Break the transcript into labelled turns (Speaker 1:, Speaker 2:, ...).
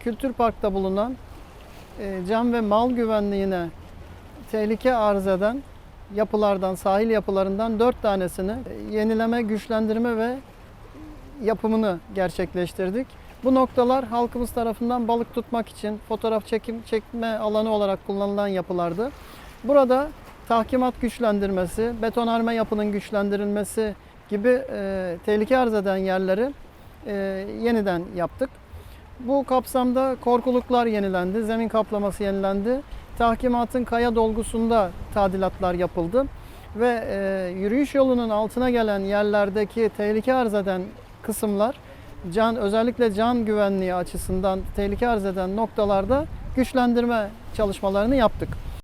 Speaker 1: Kültür Park'ta bulunan e, can ve mal güvenliğine tehlike arz eden yapılardan, sahil yapılarından dört tanesini e, yenileme, güçlendirme ve yapımını gerçekleştirdik. Bu noktalar halkımız tarafından balık tutmak için fotoğraf çekim çekme alanı olarak kullanılan yapılardı. Burada tahkimat güçlendirmesi, betonarme yapının güçlendirilmesi gibi e, tehlike arz eden yerleri e, yeniden yaptık. Bu kapsamda korkuluklar yenilendi, zemin kaplaması yenilendi. Tahkimatın kaya dolgusunda tadilatlar yapıldı ve e, yürüyüş yolunun altına gelen yerlerdeki tehlike arz eden kısımlar can özellikle can güvenliği açısından tehlike arz eden noktalarda güçlendirme çalışmalarını yaptık.